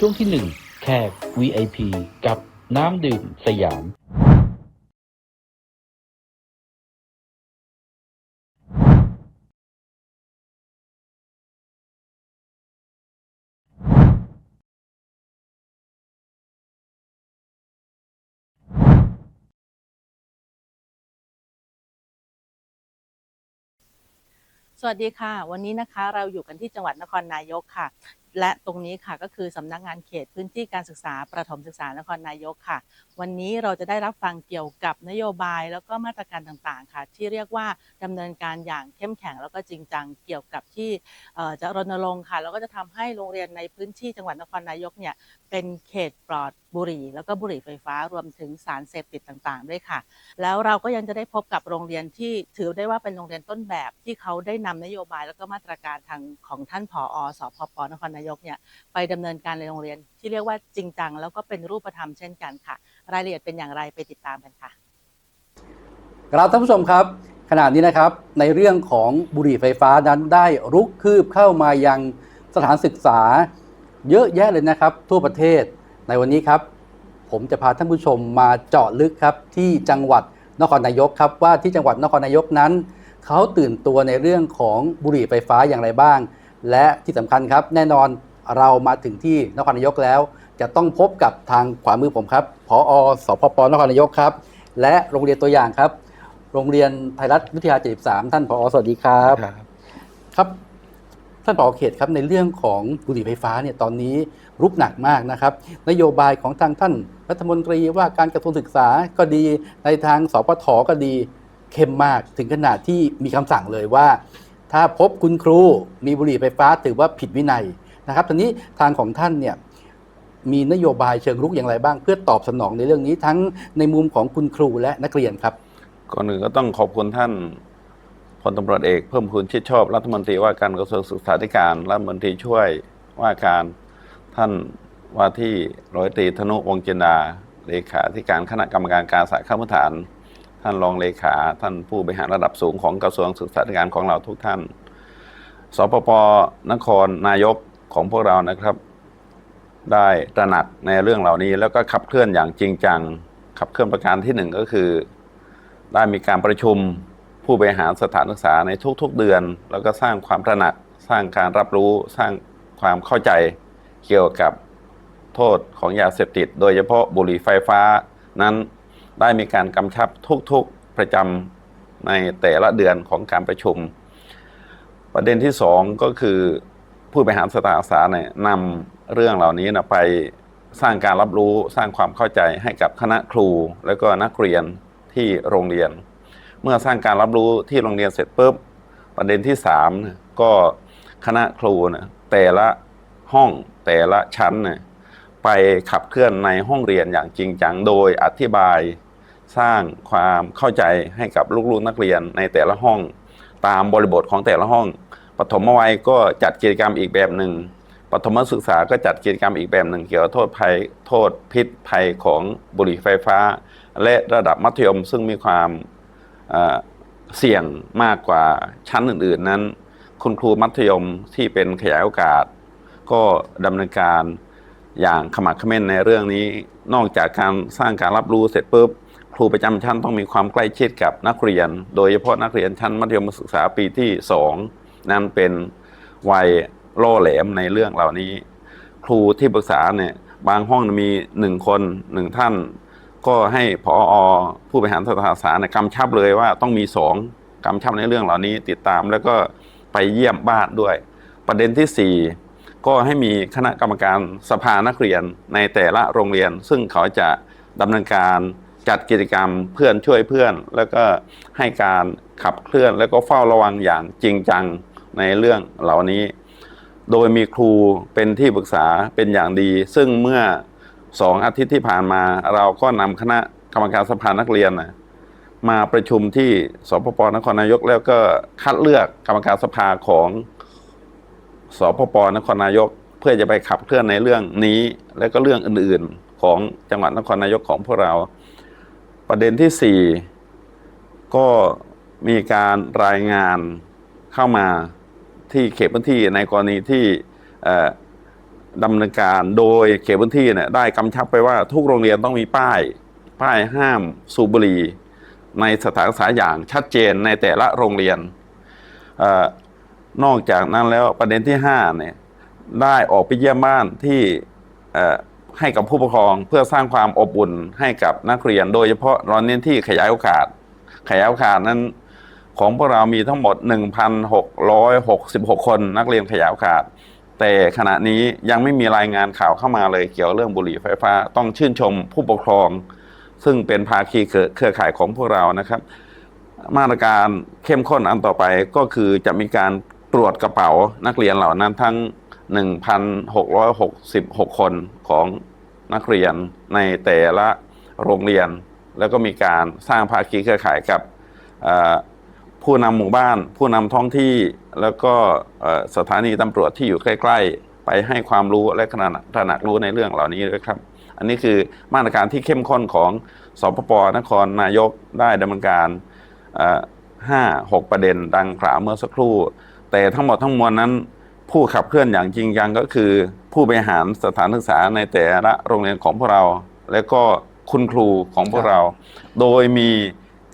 ช่วงที่ 1 แขก VIP กับน้ำดื่มสยาม สวัสดีค่ะ วันนี้นะคะเราอยู่กันที่จังหวัดนครนายกค่ะ และตรงนี้ค่ะก็คือสำนักงานเขตพื้นที่การศึกษาประถมศึกษานครนายกค่ะ วันนี้เราจะได้รับฟังเกี่ยวกับนโยบายแล้วก็มาตรการต่างๆค่ะ ที่เรียกว่าดำเนินการอย่างเข้มแข็งแล้วก็จริงจังเกี่ยวกับที่จะรณรงค์ค่ะแล้วก็จะทำให้โรงเรียนในพื้นที่จังหวัดนครนายกเนี่ยเป็นเขตปลอด บุหรี่ แล้วก็บุหรี่ไฟฟ้ารวมถึงสารเสพติดต่างๆ ด้วยค่ะ แล้วเราก็ยังจะได้พบกับโรงเรียนที่ถือได้ว่าเป็นโรงเรียนต้นแบบที่เขาได้นำนโยบายแล้วก็มาตรการทางของท่านผอสพปนครนายกเนี่ยไปดำเนินการในโรงเรียนที่เรียกว่าจริงจังแล้วก็เป็นรูปธรรมเช่นกันค่ะ รายละเอียดเป็นอย่างไรไปติดตามกันค่ะครับท่านผู้ชมครับ ขณะนี้นะครับในเรื่องของบุหรี่ไฟฟ้านั้นได้รุกคืบเข้ามายังสถานศึกษาเยอะแยะเลยนะครับ ทั่วประเทศ ในวันนี้ครับ ผมจะพาท่านผู้ชมมาเจาะลึกครับที่จังหวัดนครนายกครับว่าที่จังหวัดนครนายกนั้น เขาตื่นตัวในเรื่องของบุหรี่ไฟฟ้าอย่างไรบ้าง และที่สำคัญครับ แน่นอนเรามาถึงที่นครนายกแล้ว จะต้องพบกับทางขวามือผมครับผอสพปนครนายกครับ และโรงเรียนตัวอย่างครับ โรงเรียนไทยรัฐวิทยา73ท่านผอสวัสดีครับครับ ท่านผอเขตครับในเรื่องของบุหรี่ไฟฟ้าเนี่ยตอนนี้รุกหนักมากนะครับ นโยบายของทางท่านรัฐมนตรีว่าการกระทรวงศึกษาก็ดีในทางสปทก็ดีเข้มมากถึงขนาดที่มีคำสั่งเลยว่า ถ้าพบคุณครูมีบุหรี่ไฟฟ้าถือว่าผิดวินัยนะครับตอนนี้ทางของท่านเนี่ยมีนโยบายเชิงรุกอย่างไรบ้าง เพื่อตอบสนองในเรื่องนี้ทั้งในมุมของคุณครูและนักเรียนครับ ก่อนอื่นก็ต้องขอบคุณท่าน ลตำรวจเอกเพิ่มพูนชิดชอบรัฐมนตรีว่าการกระทรวงศึกษาธิการรัฐมนตรีช่วยว่าการท่านว่าที่ร้อยตรีธนุวงศ์จินดาเลขาธิการคณะกรรมการการสายข้ามฐาน ท่านรองเลขาท่านผู้บริหารระดับสูงของกระทรวงศึกษาธิการของเราทุกท่าน สปปนครนายกของพวกเรานะครับ ได้ตระหนักในเรื่องเหล่านี้ แล้วก็ขับเคลื่อนอย่างจริงจัง ขับเคลื่อนประการที่หนึ่งก็คือ ได้มีการประชุม ผู้บริหารสถานศึกษาในทุกๆเดือน แล้วก็สร้างความตระหนัก สร้างการรับรู้ สร้างความเข้าใจเกี่ยวกับโทษของยาเสพติด โดยเฉพาะบุหรี่ไฟฟ้านั้นได้มีการกำชับทุกๆประจำในแต่ละเดือนของการประชุม ประเด็นที่สองก็คือผู้บริหารสถานศึกษาเนี่ยนำเรื่องเหล่านี้นะไปสร้างการรับรู้สร้างความเข้าใจให้กับคณะครู แล้วก็นักเรียนที่โรงเรียน มื่อสร้างการรับรู้ที่โรงเรียนเสร็จปุ๊บประเด็นที่สามก็คณะครูนี่ยแต่ละห้องแต่ละชั้นนี่ยไปขับเคลื่อนในห้องเรียนอย่างจริงจังโดยอธิบายสร้างความเข้าใจให้กับลูกๆนักเรียนในแต่ละห้อง ตามบริบทของแต่ละห้องปฐมวัยก็จัดกิจกรรมอีกแบบหนึ่งปฐมศึกษาก็จัดกิจกรรมอีกแบบหนึ่งเกี่ยวกับโทษภัยโทษพิษภัยของบุหรี่ไฟฟ้า และระดับมัธยมซึ่งมีความ เสี่ยงมากกว่าชั้นอื่น ๆ นั้น คุณครูมัธยมที่เป็นขยายโอกาส ก็ดำเนินการอย่างขมักขม้นในเรื่องนี้ นอกจากการสร้างการรับรู้เสร็จปุ๊บครูประจำชั้นต้องมีความใกล้ชิดกับนักเรียน โดยเฉพาะนักเรียนชั้นมัธยมศึกษาปีที่สองนั้นเป็นวัยโล่แหลมในเรื่องเหล่านี้ ครูที่ปรึกษาเนี่ยบางห้องมีหนึ่งคนหนึ่งท่าน ก็ให้พออผู้บริหารสถานศึกษานี่ยกำชับเลยว่าต้องมีสองกำชับในเรื่องเหล่านี้ติดตามแล้วก็ไปเยี่ยมบ้านด้วย ประเด็นที่สี่ก็ให้มีคณะกรรมการสภานักเรียนในแต่ละโรงเรียน ซึ่งเขาจะดำเนินการจัดกิจกรรมเพื่อนช่วยเพื่อน แล้วก็ให้การขับเคลื่อน แล้วก็เฝ้าระวังอย่างจริงจังในเรื่องเหล่านี้ โดยมีครูเป็นที่ปรึกษาเป็นอย่างดี ซึ่งเมื่อ สองอาทิตย์ที่ผ่านมา เราก็นำคณะกรรมการสภานักเรียนนะมาประชุมที่สปปนครนายกแล้วก็คัดเลือกกรรมการสภาของสปปนครนายก เพื่อจะไปขับเคลื่อนในเรื่องนี้ และก็เรื่องอื่นๆของจังหวัดนครนายกของพวกเรา ประเด็นที่สี่ก็มีการรายงานเข้ามาที่เขตพื้นที่ในกรณีที่ ดำเนินการโดยเขตพื้นที่เนี่ยได้กำชับไปว่าทุกโรงเรียนต้องมีป้าย ป้ายห้ามสูบบุหรี่ในสถานศึกษาอย่างชัดเจนในแต่ละโรงเรียนอนอกจากนั้นแล้วประเด็นที่ห้าเนี่ยได้ออกไปเยี่ยมบ้านที่ให้กับผู้ปกครองเพื่อสร้างความอบอุ่นให้กับนักเรียน โดยเฉพาะเราเน้นที่ขยายโอกาส ขยายโอกาสนั้นของพวกเรามีทั้งหมด 1,666 คนนักเรียนขยายโอกาส แต่ขณะนี้ยังไม่มีรายงานข่าวเข้ามาเลยเกี่ยวเรื่องบุหรี่ไฟฟ้า ต้องชื่นชมผู้ปกครอง ซึ่งเป็นภาคีเครือข่ายของพวกเรานะครับ มาตรการเข้มข้นอันต่อไปก็คือจะมีการตรวจกระเป๋านักเรียนเหล่านั้นทั้ง 1,666 คนของนักเรียนในแต่ละโรงเรียน แล้วก็มีการสร้างภาคีเครือข่ายกับ ผู้นำหมู่บ้าน ผู้นำท้องที่แล้วก็สถานีตำรวจที่อยู่ใกล้ ๆ ไปให้ความรู้และขนาดตระหนักรู้ในเรื่องเหล่านี้ด้วยครับ อันนี้คือมาตรการที่เข้มข้นของสปปนครนายกได้ดำเนินการเอ่อห้าหกประเด็นดังกล่าวเมื่อสักครู่ แต่ทั้งหมดทั้งมวลนั้น ผู้ขับเคลื่อนอย่างจริงจังก็คือ ผู้บริหารสถานศึกษาในแต่ละโรงเรียนของพวกเรา และก็คุณครูของพวกเรา โดยมี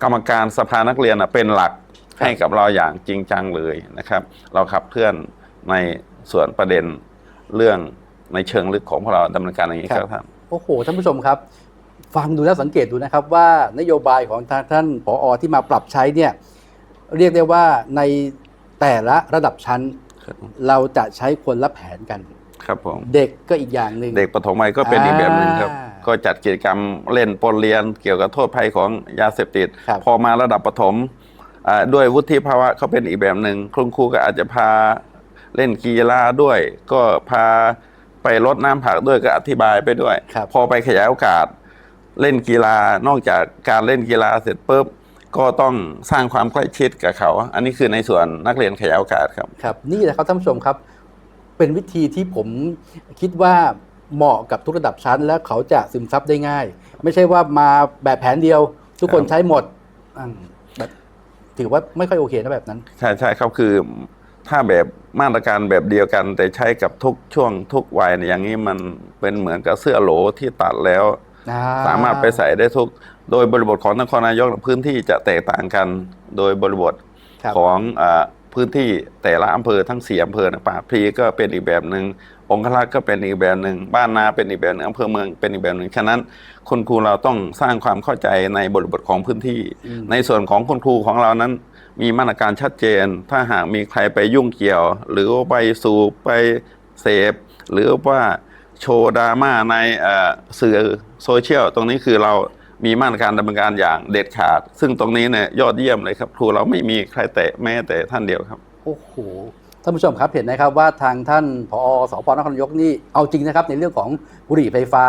กรรมการสภานักเรียนเป็นหลัก ให้กับเราอย่างจริงจังเลยนะครับ เราขับเคลื่อนในส่วนประเด็นเรื่องในเชิงลึกของพวกเราดำเนินการอย่างนี้ครับท่านโอ้โหท่านผู้ชมครับ ฟังดูแล้วสังเกตดูนะครับว่านโยบายของทางท่านผอที่มาปรับใช้เนี่ยเรียกได้ว่าในแต่ละระดับชั้น ครับเราจะใช้คนละแผนกัน ครับผม เด็กก็อีกอย่างหนึ่ง เด็กปฐมวัยก็เป็นอีกแบบหนึ่งครับ อ่าก็จัดกิจกรรมเล่นปนเรียนเกี่ยวกับโทษภัยของยาเสพติด ครับพอมาระดับปฐมอ่า ด้วยวุฒิภาวะเขาเป็นอีกแบบหนึ่งคุณครูก็อาจจะพาเล่นกีฬาด้วย ก็พาไปรดน้ำผักด้วยก็อธิบายไปด้วยครับพอไปขยายโอกาสเล่นกีฬานอกจากการเล่นกีฬาเสร็จปุ๊บก็ต้องสร้างความใกล้ชิดกับเขา อันนี้คือในส่วนนักเรียนขยายโอกาสครับครับ นี่แหละครับท่านผู้ชมครับ เป็นวิธีที่ผมคิดว่าเหมาะกับทุกระดับชั้น แล้วเขาจะซึมซับได้ง่าย ไม่ใช่ว่ามาแบบแผนเดียว ทุกคนครับใช้หมดอืมแบบ ถือว่าไม่ค่อยโอเคนะแบบนั้น ใช่ใช่ครับคือถ้าแบบมาตรการแบบเดียวกัน แต่ใช้กับทุกช่วงทุกวัยเนี่ยอย่างนี้มันเป็นเหมือนกับเสื้อโหลที่ตัดแล้ว อ่สามารถไปใส่ได้ทุก โดยบริบทของนครนายกพื้นที่จะแตกต่างกัน โดยบริบทครับ ของอาพื้นที่แต่ละอำเภอทั้งสี่อำเภอนะป่าพลีก็เป็นอีกแบบหนึ่ง องคลักษ์ก็เป็นอีกแบบหนึ่งบ้านนาเป็นอีกแบบหนึ่งอำเภอเมืองเป็นอีกแบบหนึ่งฉะนั้นคุณครูเราต้องสร้างความเข้าใจในบริบทของพื้นที่อืมในส่วนของคุณครูของเรานั้น มีมาตรการชัดเจน ถ้าหากมีใครไปยุ่งเกี่ยว หรือว่าไปสูบไปเสพ หรือว่าโชว์ดราม่าในเอ่อสื่อโซเชียลตรงนี้คือเรามีมาตรการดำเนินการอย่างเด็ดขาด ซึ่งตรงนี้เนี่ยยอดเยี่ยมเลยครับ ครูเราไม่มีใครแตะแม้แต่ท่านเดียวครับ โอ้โห ท่านผู้ชมครับเห็นนะครับว่าทางท่านผอสพนครนายกนี่เอาจริงนะครับในเรื่องของบุหรี่ไฟฟ้า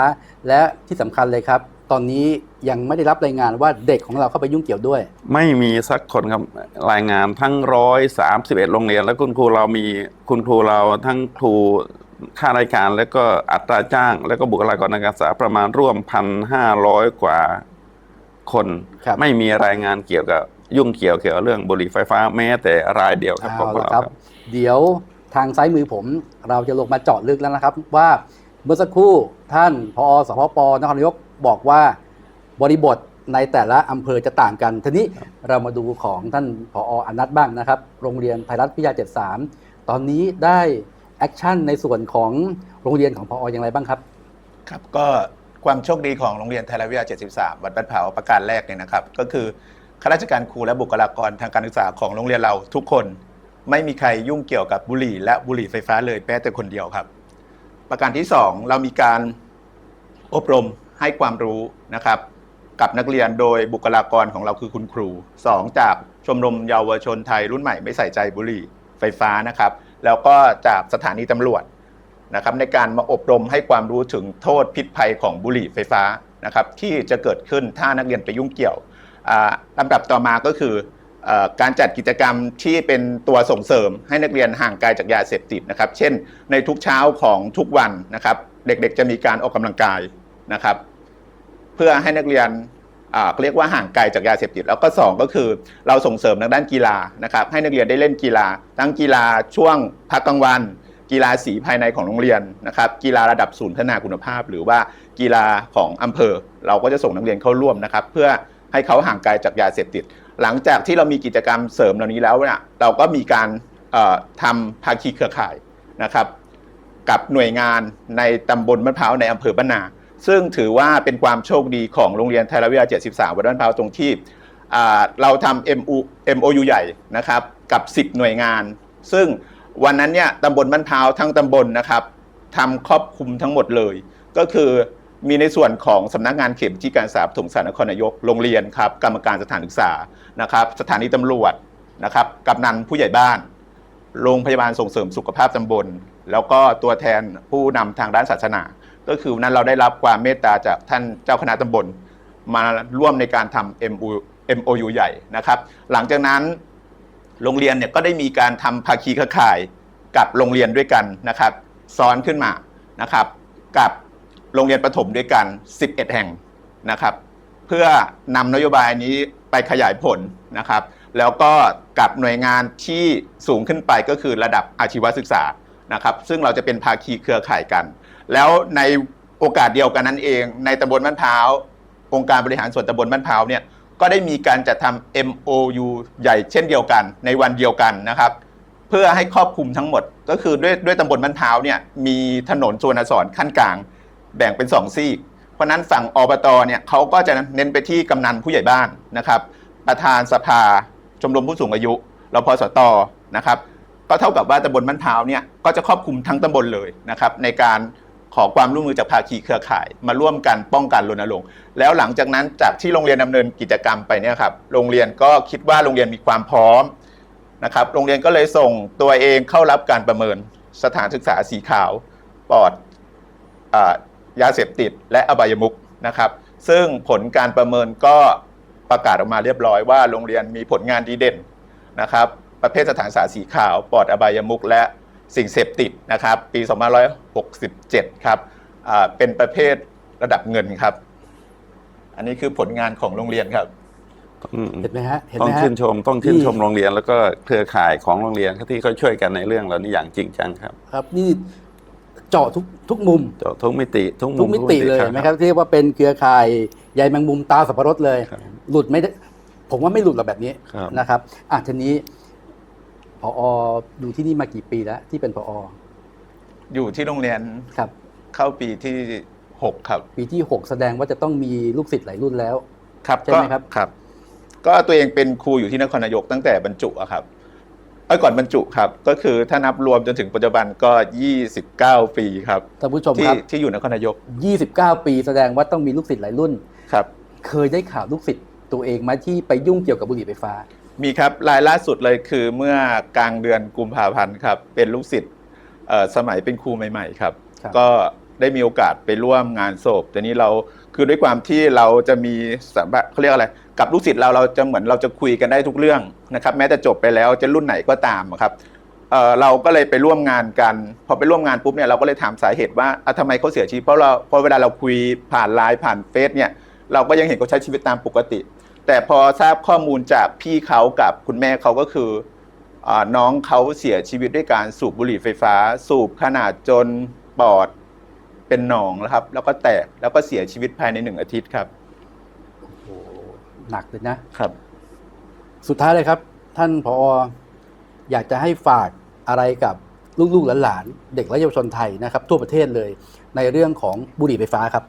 และที่สำคัญเลยครับ ตอนนี้ยังไม่ได้รับรายงานว่าเด็กของเราเข้าไปยุ่งเกี่ยวด้วย ไม่มีสักคนครับรายงานทั้งร้อยสามสิบเอ็ดโรงเรียน แล้วคุณครูเรามีคุณครูเราทั้งครูค่ารายการแล้วก็อัตราจ้าง แล้วก็บุคลากรทางการศึกษาประมาณร่วมพันห้าร้อยกว่าคนครับไม่มีรายงานเกี่ยวกับยุ่งเกี่ยวเกี่ยวกับเรื่องบุหรี่ไฟฟ้าแม้แต่รายเดียวครับของเอาพวกละเราครับครับ เดี๋ยวทางซ้ายมือผมเราจะลงมาเจาะลึกแล้วนะครับ ว่าเมื่อสักครู่ท่านพอสพปนครนายกบอกว่าบริบทในแต่ละอำเภอจะต่างกัน ทีนี้เรามาดูของท่านผออนัทบ้างนะครับ โรงเรียนไทยรัฐพิทยา 73 ตอนนี้ได้แอคชั่นในส่วนของโรงเรียนของพออย่างไรบ้างครับ ครับก็ความโชคดีของโรงเรียนไทยรัฐวิทยา 73 วัดบ้านเผาประการแรกเนี่ยนะครับ ก็คือข้าราชการครูและบุคลากรทางการศึกษาของโรงเรียนเราทุกคน ไม่มีใครยุ่งเกี่ยวกับบุหรี่ และบุหรี่ไฟฟ้าเลยแม้แต่คนเดียวครับ ประการที่ 2 เรามีการอบรมให้ความรู้นะครับ กับนักเรียนโดยบุคลากรของเราคือคุณครู 2 จากชมรมเยาวชนไทยรุ่นใหม่ไม่ใส่ใจบุหรี่ไฟฟ้านะครับ แล้วก็จากสถานีตำรวจนะครับในการมาอบรมให้ความรู้ถึงโทษพิษภัยของบุหรี่ไฟฟ้านะครับที่จะเกิดขึ้นถ้านักเรียนไปยุ่งเกี่ยวอ่าลำดับต่อมาก็คือ การจัดกิจกรรมที่เป็นตัวส่งเสริมให้นักเรียนห่างไกลจากยาเสพติดนะครับ เช่น ในทุกเช้าของทุกวันนะครับ เด็กๆจะมีการออกกำลังกายนะครับ เพื่อให้นักเรียนอ่าเรียกว่าห่างไกลจากยาเสพติด แล้วก็ 2 ก็คือเราส่งเสริมทางด้านกีฬานะครับ ให้นักเรียนได้เล่นกีฬา ทั้งกีฬาช่วงพักกลางวัน กีฬาสีภายในของโรงเรียนนะครับ กีฬาระดับศูนย์พัฒนาคุณภาพ หรือว่ากีฬาของอำเภอ เราก็จะส่งนักเรียนเข้าร่วมนะครับ เพื่อให้เขาห่างไกลจากยาเสพติด หลังจากที่เรามีกิจกรรมเสริมเหล่านี้แล้วเนี่ยเราก็มีการทำภาคีเครือข่ายนะครับ กับหน่วยงานในตำบลมะพร้าวในอำเภอบ้านนา ซึ่งถือว่าเป็นความโชคดีของโรงเรียนไทยรัฐวิทยา 73 วัดบ้านพร้าวตรงที่เราทำ MU MOU ใหญ่นะครับกับ 10 หน่วยงาน ซึ่งวันนั้นเนี่ยตำบลบ้านพร้าวทั้งตำบลนะครับทำครอบคลุมทั้งหมดเลย ก็คือ มีในส่วนของสำนักงานเขตที่การศึกษาปฐมศึกษานครนายกโรงเรียนครับกรรมการสถานศึกษานะครับสถานีตำรวจนะครับกำนันผู้ใหญ่บ้าน โรงพยาบาลส่งเสริมสุขภาพตำบล แล้วก็ตัวแทนผู้นำทางด้านศาสนา ก็คือวันนั้นเราได้รับความเมตตาจากท่านเจ้าคณะตำบล มาร่วมในการทำ MU MOU ใหญ่นะครับ หลังจากนั้นโรงเรียนเนี่ยก็ได้มีการทำภาคีเครือข่ายกับโรงเรียนด้วยกันนะครับ ซ้อนขึ้นมานะครับ กับ โรงเรียนประถมด้วยกัน 11 แห่งนะครับ เพื่อนำนโยบายนี้ไปขยายผลนะครับ แล้วก็กับหน่วยงานที่สูงขึ้นไปก็คือระดับอาชีวศึกษานะครับ ซึ่งเราจะเป็นภาคีเครือข่ายกัน แล้วในโอกาสเดียวกันนั้นเอง ในตำบลบ้านพร้าวองค์การบริหารส่วนตำบลบ้านพร้าวเนี่ยก็ได้มีการจัดทำ MOU ใหญ่เช่นเดียวกัน ในวันเดียวกันนะครับ เพื่อให้ครอบคลุมทั้งหมดก็คือด้วยด้วยตำบลบ้านพร้าวเนี่ยมีถนนสุวรรณสอนขั้นกลาง แบ่งเป็นสองซีก เพราะนั้นฝั่งอบตเนี่ยเขาก็จะเน้นไปที่กำนันผู้ใหญ่บ้านนะครับ ประธานสภาชมรมผู้สูงอายุรพสตนะครับ ก็เท่ากับว่าตำบลบ้านพร้าวเนี่ยก็จะครอบคลุมทั้งตำบลเลยนะครับ ในการขอความร่วมมือจากภาคีเครือข่าย มาร่วมกันป้องกันรณรงค์แล้วหลังจากนั้นจากที่โรงเรียนดำเนินกิจกรรมไปเนี่ยครับโรงเรียนก็คิดว่าโรงเรียนมีความพร้อมนะครับโรงเรียนก็เลยส่งตัวเองเข้ารับการประเมินสถานศึกษาสีขาวปลอดอ่า ยาเสพติด และอบายมุกนะครับ ซึ่งผลการประเมินก็ประกาศออกมาเรียบร้อยว่าโรงเรียนมีผลงานดีเด่นนะครับ ประเภทสถานศึกษาสีขาวปลอดอบายมุกและสิ่งเสพติดนะครับ ปี 2567 ครับอ่าเป็นประเภทระดับเงินครับ อันนี้คือผลงานของโรงเรียนครับอืมเห็นไหมฮะเห็นต้อไหมงฮะชื่นชมต้องชื่นชมนี่โรงเรียน แล้วก็เครือข่ายของโรงเรียนที่เขาช่วยกันในเรื่องเหล่านี้อย่างจริงจังครับ ครับนี่ เจาะทุกทุกมุมทุกมิติทุกมุมทุกมิติเลยไหมครับที่เรียกว่าเป็นเครือข่ายใยแมงมุมตาสับปะรดเลย ครับหลุดไม่ได้ผมว่าไม่หลุดหรอกแบบนี้ครับ นะครับอะทีนี้พออยู่ที่นี่มากี่ปีแล้วที่เป็นพออยู่ที่โรงเรียนครับ เข้าปีที่ 6 ครับ ปีที่ 6 แสดงว่าจะต้องมีลูกศิษย์หลายรุ่นแล้ว ครับใช่ไหมครับ ครับ ก็ตัวเองเป็นครูอยู่ที่นครนายกตั้งแต่บรรจุอะครับ เอ้ยก่อนบรรจุครับ ก็คือถ้านับรวมจนถึงปัจจุบันก็ 29 ปีครับท่านผู้ชมที่ครับ ที่อยู่นครนายก29 ปีแสดงว่าต้องมีลูกศิษย์หลายรุ่น ครับ เคยได้ข่าวลูกศิษย์ตัวเองไหมที่ไปยุ่งเกี่ยวกับบุหรี่ไฟฟ้า มีครับรายล่าสุดเลยคือเมื่อกลางเดือนกุมภาพันธ์ครับ เป็นลูกศิษย์เอ่อสมัยเป็นครูใหม่ๆครับ ครับ ก็ได้มีโอกาสไปร่วมงานศพแต่นี้เราคือด้วยความที่เราจะมีสามารถเขาเรียกอะไร กับลูกศิษย์เราเราจะเหมือนเราจะคุยกันได้ทุกเรื่องนะครับแม้จะจบไปแล้วจะรุ่นไหนก็ตามครับเเราก็เลยไปร่วมงานกัน พอไปร่วมงานปุ๊บเนี่ยเราก็เลยถามสาเหตุว่าอะทำไมเขาเสียชีวิตเพราะเราพราะเวลาเราคุยผ่านไลน์ผ่านเฟซเนี่ยเราก็ยังเห็นเขาใช้ชีวิตตามปกติ แต่พอทราบข้อมูลจากพี่เขากับคุณแม่เขาก็คืออน้องเขาเสียชีวิตด้วยการสูบบุหรี่ไฟฟ้า สูบขนาดจนปอดเป็นหนองแล้วครับ แล้วก็แตกแล้วก็เสียชีวิตภายในหนึ่งอาทิตย์ครับ หนักเลยนะครับ สุดท้ายเลยครับ ท่านผออยากจะให้ฝากอะไรกับลูกๆหลานๆเด็กและเยาวชนไทยนะครับ ทั่วประเทศเลยในเรื่องของบุหรี่ไฟฟ้าครับ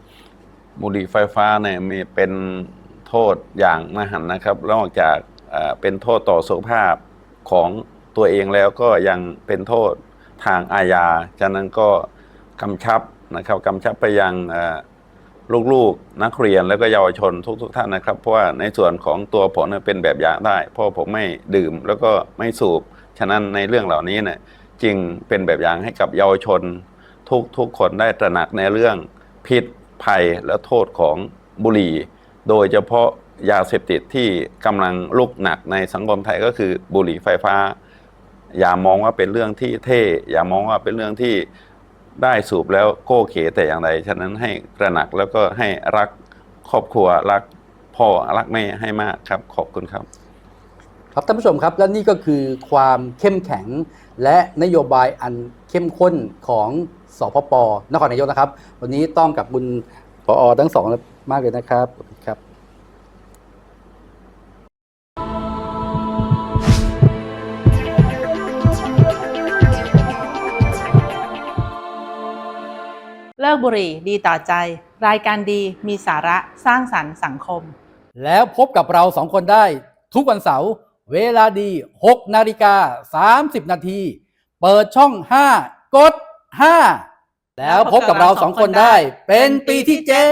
บุหรี่ไฟฟ้าเนี่ยมีเป็นโทษอย่างมหันต์นะครับนอกจากเอ่อเป็นโทษต่อสุขภาพของตัวเองแล้วก็ยังเป็นโทษทางอาญาฉะนั้นก็กำชับนะครับกำชับไปยังเอ่อ ลูกๆ นักเรียนแล้วก็เยาวชนทุก ๆ ท่านนะครับ เพราะว่าในส่วนของตัวผมเนี่ยเป็นแบบอย่างได้ เพราะผมไม่ดื่มแล้วก็ไม่สูบ ฉะนั้นในเรื่องเหล่านี้เนี่ยจึงเป็นแบบอย่างให้กับเยาวชน ทุกทุกคนได้ตระหนักในเรื่องพิษภัยและโทษของบุหรี่ โดยเฉพาะยาเสพติดที่กำลังลุกหนักในสังคมไทยก็คือบุหรี่ไฟฟ้า อย่ามองว่าเป็นเรื่องที่เท่ อย่ามองว่าเป็นเรื่องที่ ได้สูบแล้วโก้เขแต่อย่างใดฉะนั้นให้ตระหนักแล้วก็ให้รักครอบครัวรักพ่อรักแม่ให้มากครับ ขอบคุณครับครับท่านผู้ชมครับและนี่ก็คือความเข้มแข็งและนโยบายอันเข้มข้นของสพปนครนายกนะครับ วันนี้ต้องกับคุณผอทั้งสองมากเลยนะครับ กบุหรี่ดีต่อใจ รายการดีมีสาระสร้างสรรค์สังคม แล้วพบกับเราสองคนได้ทุกวันเสาร์เวลาดี 6 นาฬิกา 30 นาที เปิดช่อง 5 กด 5 แล้วพบกับเราสองคนได้ เป็นปีที่เจ็ด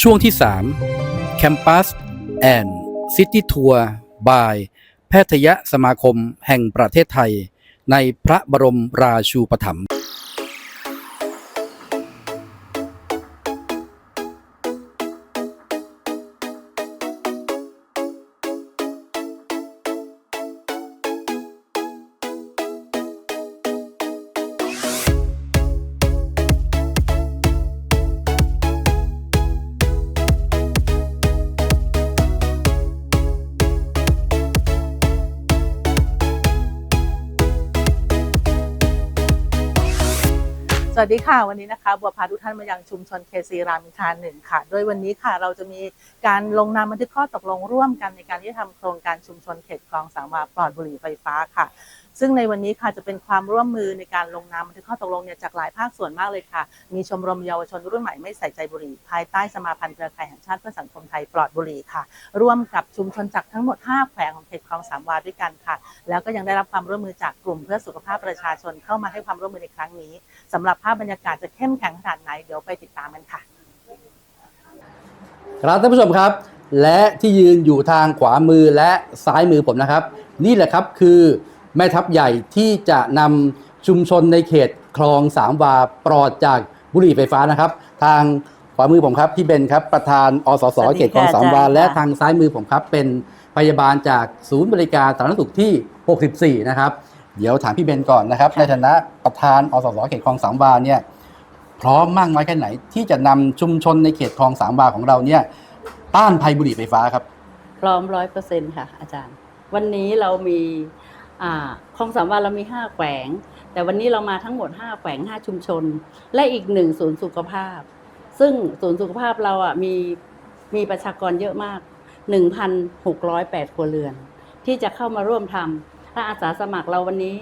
ช่วงที่ 3 Campus and City Tour by แพทยสมาคมแห่งประเทศไทย ในพระบรมราชูปถัมภ์ วัสดีค่ะวันนี้นะคะบัวพาทุกท่านมายังชุมชนเคซีรามินทราหนึ่งค่ะ โดยวันนี้ค่ะเราจะมีการลงนามบันทึกข้อตกลงร่วมกันในการที่จะทำโครงการชุมชนเขตคลองสามวาปลอดบุหรี่ไฟฟ้าค่ะ ซึ่งในวันนี้ค่ะจะเป็นความร่วมมือในการลงนามบันทึกข้อตกลงเนี่ยจากหลายภาคส่วนมากเลยค่ะ มีชมรมเยาวชนรุ่นใหม่ไม่ใส่ใจบุหรี่ภายใต้สมาพันธ์เครือข่ายแห่งชาติเพื่อสังคมไทยปลอดบุหรี่ค่ะ ร่วมกับชุมชนจากทั้งหมด 5 แขวงของเขตคลองสามวาด้วยกันค่ะ แล้วก็ยังได้รับความร่วมมือจากกลุ่มเพื่อสุขภาพประชาชนเข้ามาให้ความร่วมมือในครั้งนี้สำหรับภาพบรรยากาศจะเข้มแข็งขนาดไหนเดี๋ยวไปติดตามกันค่ะครับท่านผู้ชมครับ และที่ยืนอยู่ทางขวามือและซ้ายมือผมนะครับ นี่แหละครับคือ แม่ทัพใหญ่ที่จะนำชุมชนในเขตคลองสามวาปลอดจากบุหรี่ไฟฟ้านะครับ ทางขวามือผมครับพี่เบนครับประธานอสสสวัสดีเขตคลองสามวาค่ะอาจารย์และค่ะทางซ้ายมือผมครับเป็นพยาบาลจากศูนย์บริการสาธารณสุขที่ 64 นะครับ เดี๋ยวถามพี่เบนก่อนนะครับ ในฐานะประธานอสสเขตคลองสามวาเนี่ยพร้อมมากน้อยแค่ไหน ที่จะนำชุมชนในเขตคลองสามวาของเราเนี่ยต้านภัยบุหรี่ไฟฟ้าครับ พร้อมร้อยเปอร์เซ็นค่ะอาจารย์ วันนี้เรามีอ่า คลองสามวาเรามีห้าแขวง แต่วันนี้เรามาทั้งหมดห้าแขวงห้าชุมชน และอีกหนึ่งศูนย์สุขภาพ ซึ่งศูนย์สุขภาพเราอะมีมีประชากรเยอะมาก 1,608 ครัวเรือน ที่จะเข้ามาร่วมทำถ้าอาสาสมัครเราวันนี้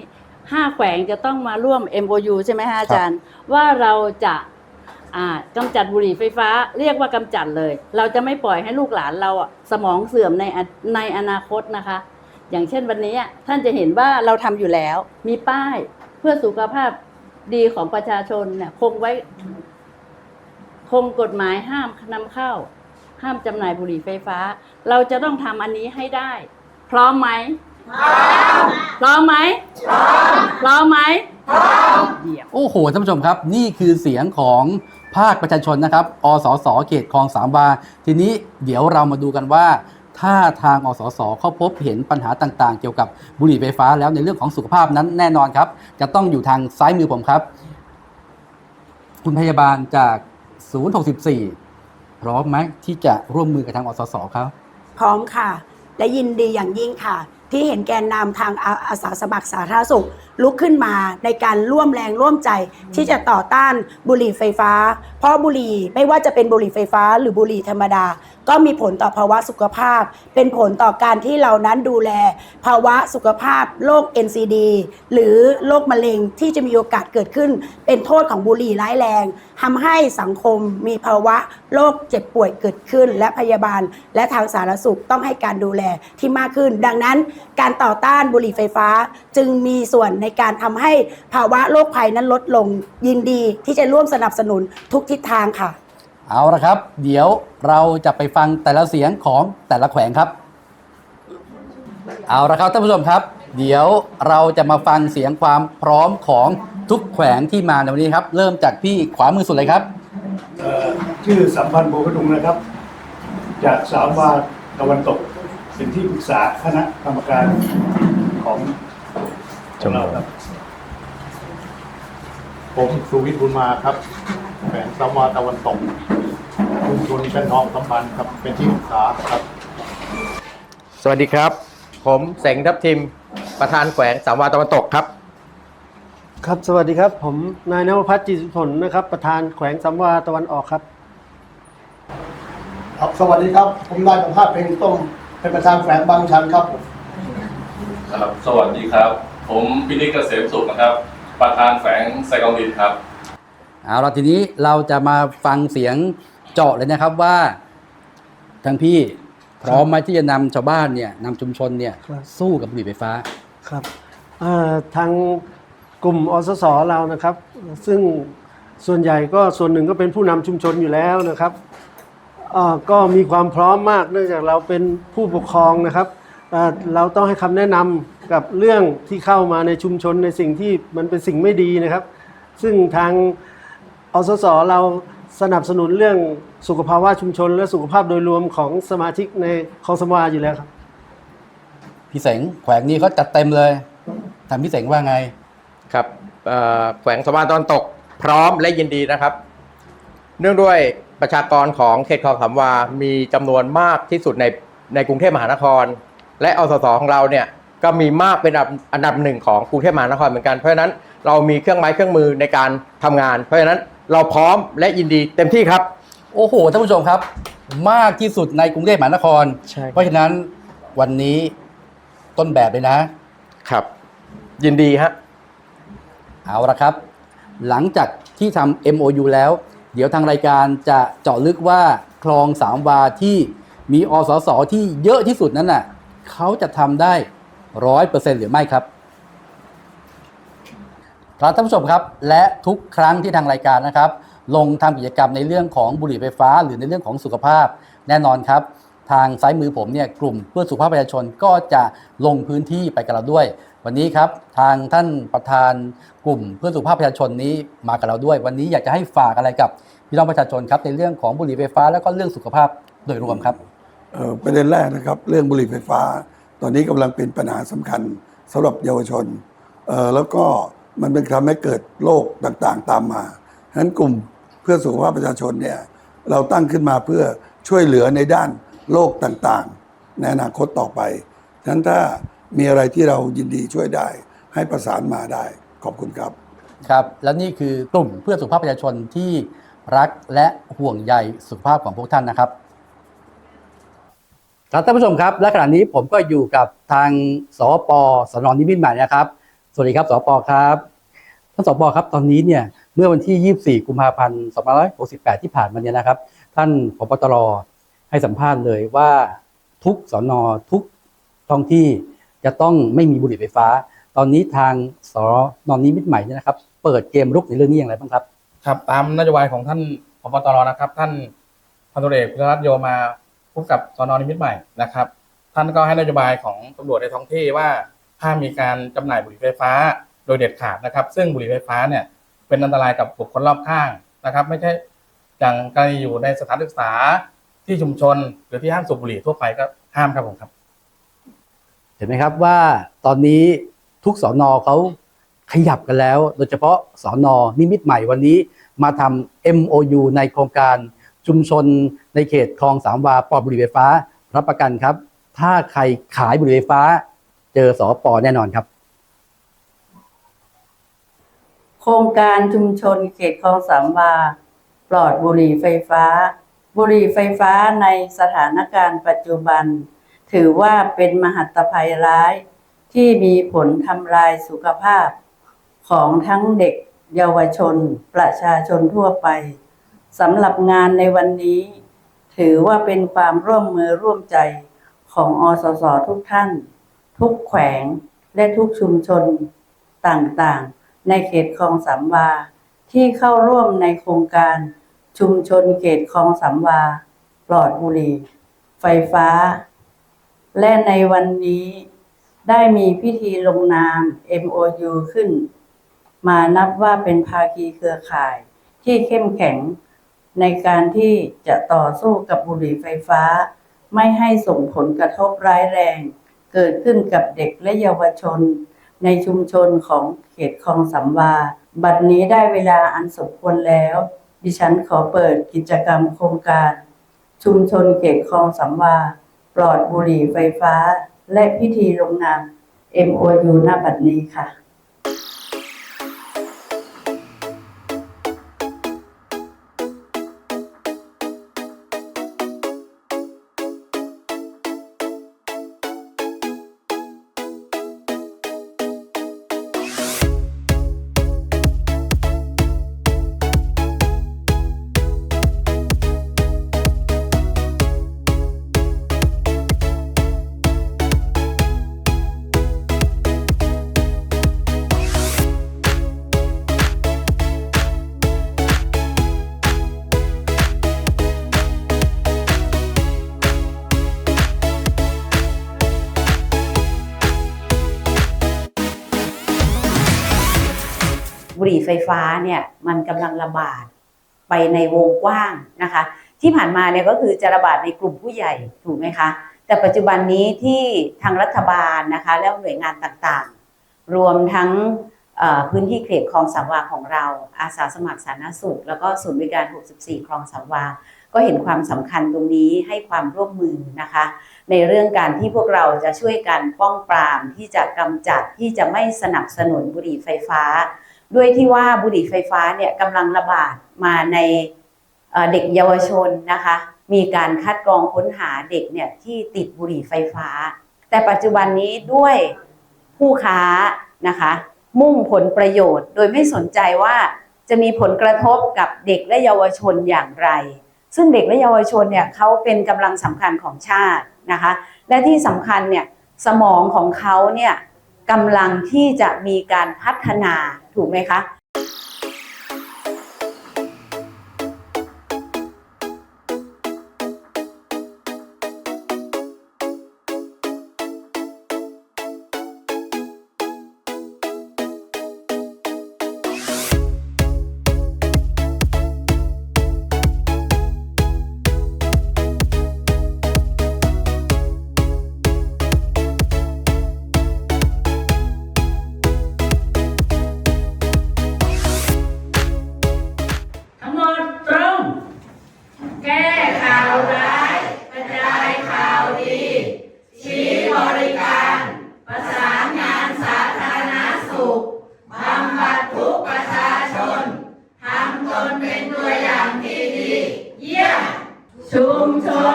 ห้าแขวงจะต้องมาร่วม MOU ใช่ไหมฮะอาจารย์ ว่าเราจะอ่ากำจัดบุหรี่ไฟฟ้าเรียกว่ากำจัดเลย เราจะไม่ปล่อยให้ลูกหลานเราอะสมองเสื่อมในอในอนาคตนะคะ อย่างเช่นวันนี้ท่านจะเห็นว่าเราทำอยู่แล้ว มีป้ายเพื่อสุขภาพดีของประชาชนเนี่ยคงไว้ คงกฎหมายห้ามนำเข้า ห้ามจำหน่ายบุหรี่ไฟฟ้า เราจะต้องทำอันนี้ให้ได้ พร้อมไหมพร้อมไหมพร้อมไหมเยี่ยมโอ้โหท่านผู้ชมครับ นี่คือเสียงของภาคประชาชนนะครับ อสส เขตคลองสามวา ทีนี้เดี๋ยวเรามาดูกันว่า ถ้าทางอสสเขาพบเห็นปัญหาต่างๆ เกี่ยวกับบุหรี่ไฟฟ้าแล้วในเรื่องของสุขภาพนั้นแน่นอนครับ จะต้องอยู่ทางซ้ายมือผมครับ คุณพยาบาลจากศูนย์64 พร้อมไหมที่จะร่วมมือกับทางอสสครับ พร้อมค่ะ และยินดีอย่างยิ่งค่ะ ที่เห็นแกนนำทางอาสาสมัครสาธารณสุขลุกขึ้นมาในการร่วมแรงร่วมใจที่จะต่อต้านบุหรี่ไฟฟ้า เพราะบุหรี่ไม่ว่าจะเป็นบุหรี่ไฟฟ้า หรือบุหรี่ธรรมดา ก็มีผลต่อภาวะสุขภาพ เป็นผลต่อการที่เรานั้นดูแล ภาวะสุขภาพโรค NCD หรือโรคมะเร็งที่จะมีโอกาสเกิดขึ้น เป็นโทษของบุหรี่ร้ายแรงทำให้สังคมมีภาวะโรคเจ็บป่วยเกิดขึ้น และพยาบาล และทางสาธารณสุขต้องให้การดูแลที่มากขึ้น ดังนั้น การต่อต้านบุหรี่ไฟฟ้าจึงมีส่วนในการทำให้ภาวะโรคภัยนั้นลดลง ยินดีที่จะร่วมสนับสนุนทุกทิศทางค่ะ เอาละครับ เดี๋ยวเราจะไปฟังแต่ละเสียงของแต่ละแขวงครับ เอาละครับท่านผู้ชมครับ เดี๋ยวเราจะมาฟังเสียงความพร้อมของทุกแขวงที่มาในวันนี้ครับ เริ่มจากพี่ขวามือสุดเลยครับเอ่อชื่อสัมพันธ์โบวกระดุงนะครับ จากสามวาตะวันตก เป็นที่ปรึกษาคณะกรรมการของ ของเราครับ ผมสุวิทย์บุญมาครับแขวงสามวาตะวันตกชุมชนเป็นทองสัมพันธ์ครับ เป็นที่ปรึกษาครับ สวัสดีครับ ผมเสงทับทิม ประธานแขวงสามวาตะวันตกครับ ครับสวัสดีครับ ผมนายนวพัฒน์จิตรผลนะครับ ประธานแขวงสัมวาตะวันออกครับ ครับ สวัสดีครับ ผมนายประภาสเพ็งต้ม เป็นประธานแฝงบางชันครับผม ครับ สวัสดีครับ ผมพินิจเกษมสุขนะครับ ประธานแฝงไซกองดินครับ เอาละทีนี้เราจะมาฟังเสียงเจาะเลยนะครับว่าทางพี่พร้อมไหมที่จะนำชาวบ้านเนี่ยนำชุมชนเนี่ยครับ สู้กับบุหรี่ไฟฟ้า ครับเอ่อทางกลุ่มอสสเรานะครับ ซึ่งส่วนใหญ่ก็ส่วนหนึ่งก็เป็นผู้นำชุมชนอยู่แล้วนะครับเอ่อก็มีความพร้อมมากเนื่องจากเราเป็นผู้ปกครองนะครับ เอ่อเราต้องให้คำแนะนำกับเรื่องที่เข้ามาในชุมชนในสิ่งที่มันเป็นสิ่งไม่ดีนะครับ ซึ่งทางอสสเราสนับสนุนเรื่องสุขภาวะชุมชน และสุขภาพโดยรวมของสมาชิกในคองสมวาอยู่แล้วครับ พี่เสงแขวงนี้เขาจัดเต็มเลยทางพี่เสงว่าไง ครับเอ่อแขวงสามวาตะวันตกพร้อมและยินดีนะครับ เนื่องด้วยประชากรของเขตคลองสามวา มีจำนวนมากที่สุดในในกรุงเทพมหานคร และอสสของเราเนี่ยก็มีมากเป็นอันดับอันดับหนึ่งของกรุงเทพมหานครเหมือนกัน เพราะฉะนั้นเรามีเครื่องไม้เครื่องมือในการทำงาน เพราะฉะนั้นเราพร้อมและยินดีเต็มที่ครับ โอ้โหท่านผู้ชมครับ มากที่สุดในกรุงเทพมหานครใช่เพราะฉะนั้นวันนี้ต้นแบบเลยนะครับ ยินดีฮะเอาละครับ หลังจากที่ทำ MOU แล้ว เดี๋ยวทางรายการจะเจาะลึกว่าคลองสามวาที่มีอสสที่เยอะที่สุดนั้นน่ะ เขาจะทำได้ร้อยเปอร์เซ็นหรือไม่ครับครับท่านผู้ชมครับและทุกครั้งที่ทางรายการนะครับ ลงทำกิจกรรมในเรื่องของบุหรี่ไฟฟ้า หรือในเรื่องของสุขภาพ แน่นอนครับ ทางซ้ายมือผมเนี่ยกลุ่มเพื่อสุขภาพประชาชนก็จะลงพื้นที่ไปกับเราด้วย วันนี้ครับทางท่านประธานกลุ่มเพื่อสุขภาพประชาชนนี้มากับเราด้วย วันนี้อยากจะให้ฝากอะไรกับพี่น้องประชาชนครับในเรื่องของบุหรี่ไฟฟ้า แล้วก็เรื่องสุขภาพโดยรวมครับ ประเด็นแรกนะครับ เรื่องบุหรี่ไฟฟ้า ตอนนี้กำลังเป็นปัญหาสำคัญสำหรับเยาวชน แล้วก็มันเป็นทำให้เกิดโรคต่างๆ ตามมาฉะนั้นกลุ่มเพื่อสุขภาพประชาชนเนี่ยเราตั้งขึ้นมาเพื่อช่วยเหลือในด้านโรคต่างๆ ในอนาคตต่อไปฉะนั้นถ้ามีอะไรที่เรายินดีช่วยได้ ให้ประสานมาได้ขอบคุณครับ ครับและนี่คือกลุ่มเพื่อสุขภาพประชาชนที่รักและห่วงใยสุขภาพของพวกท่านนะครับ ครับท่านผู้ชมครับและขณะนี้ผมก็อยู่กับทางสปสนนิมิตรใหม่นะครับ สวัสดีครับสปครับท่านสปครับตอนนี้เนี่ยเมื่อวันที่ 24 กุมภาพันธ์2568 ที่ผ่านมาเนี่ยนะครับ ท่านพบตรให้สัมภาษณ์เลยว่าทุกสนทุกท้องที่จะต้องไม่มีบุหรี่ไฟฟ้า ตอนนี้ทางสนนิมิตรใหม่เนี่ยนะครับ เปิดเกมรุกในเรื่องนี้อย่างไรบ้างครับ ครับตามนโยบายของท่านพบตรนะครับ ท่านพันตุเอกพิรัตโยมา ผู้กับสอนอนิมิตรใหม่นะครับ ท่านก็ให้นโยบายของตำรวจในท้องที่ว่าห้ามมีการจำหน่ายบุหรี่ไฟฟ้าโดยเด็ดขาดนะครับ ซึ่งบุหรี่ไฟฟ้าเนี่ยเป็นอันตรายกับบุคคลรอบข้างนะครับ ไม่ใช่อย่างกรณีอยู่ในสถานศึกษาที่ชุมชน หรือที่ห้ามสูบบุหรี่ทั่วไปก็ห้ามครับผมครับ เห็นไหมครับว่าตอนนี้ทุกสอนอเขาขยับกันแล้ว โดยเฉพาะสอนอนิมิตใหม่วันนี้มาทำ MOU ในโครงการชุมชน ในเขตคลองสามวาปลอดบุหรี่ไฟฟ้า รับประกันครับ ถ้าใครขายบุหรี่ไฟฟ้า เจอสอปอแน่นอนครับ โครงการชุมชนเขตคลองสามวา ปลอดบุหรี่ไฟฟ้า บุหรี่ไฟฟ้าในสถานการณ์ปัจจุบัน ถือว่าเป็นมหัตภัยร้าย ที่มีผลทำลายสุขภาพ ของทั้งเด็กเยาวชน ประชาชนทั่วไปสำหรับงานในวันนี้ ถือว่าเป็นความร่วมมือร่วมใจของอสสทุกท่าน ทุกแขวงและทุกชุมชนต่างๆ ในเขตคลองสามวา ที่เข้าร่วมในโครงการชุมชนเขตคลองสามวา ปลอดบุหรี่ไฟฟ้า และในวันนี้ได้มีพิธีลงนาม MOU ขึ้น มานับว่าเป็นภาคีเครือข่ายที่เข้มแข็ง ในการที่จะต่อสู้กับบุหรี่ไฟฟ้า ไม่ให้ส่งผลกระทบร้ายแรง เกิดขึ้นกับเด็กและเยาวชน ในชุมชนของเขตคลองสำวา บัดนี้ได้เวลาอันสมควรแล้ว ดิฉันขอเปิดกิจกรรมโครงการ ชุมชนเขตคลองสำวา ปลอดบุหรี่ไฟฟ้า และพิธีลงนาม MOU ณบัดนี้ค่ะ บุหรี่ไฟฟ้าเนี่ยมันกำลังระบาดไปในวงกว้างนะคะ ที่ผ่านมาเนี่ยก็คือจะระบาดในกลุ่มผู้ใหญ่ถูกไหมคะแต่ปัจจุบันนี้ที่ทางรัฐบาลนะคะและหน่วยงานต่างๆ รวมทั้งพื้นที่เขตคลองสามวาของเรา อาสาสมัครสาธารณสุข แล้วก็ศูนย์บริการ 64 คลองสามวา ก็เห็นความสำคัญตรงนี้ให้ความร่วมมือนะคะ ในเรื่องการที่พวกเราจะช่วยกันป้องปรามที่จะกำจัดที่จะไม่สนับสนุนบุหรี่ไฟฟ้า ด้วยที่ว่าบุหรี่ไฟฟ้าเนี่ยกำลังระบาดมาในเด็กเยาวชนนะคะ มีการคัดกรองค้นหาเด็กเนี่ยที่ติดบุหรี่ไฟฟ้า แต่ปัจจุบันนี้ด้วยผู้ค้านะคะ มุ่งผลประโยชน์ โดยไม่สนใจว่าจะมีผลกระทบกับเด็กและเยาวชนอย่างไร ซึ่งเด็กและเยาวชนเนี่ยเขาเป็นกำลังสำคัญของชาตินะคะ และที่สำคัญเนี่ยสมองของเขาเนี่ย กำลังที่จะมีการพัฒนาถูกไหมคะ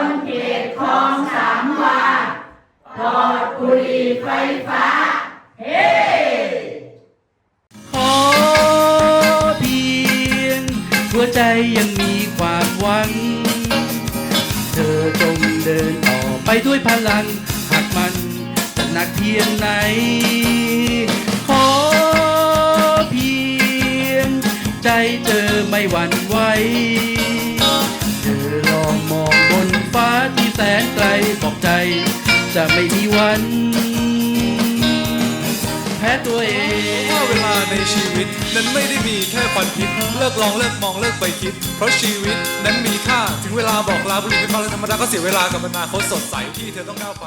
ชน จะไม่มีวัน แพ้ตัวเองว่าเวลาในชีวิต นั้นไม่ได้มีแค่ควันพิษเลิกลองเลิกมองเลิกไปคิด เพราะชีวิตนั้นมีค่า ถึงเวลาบอกลาบุหรี่ไฟฟ้าและธรรมดาก็เสียเวลากับอนาคตสดใสที่เธอต้องก้าวไป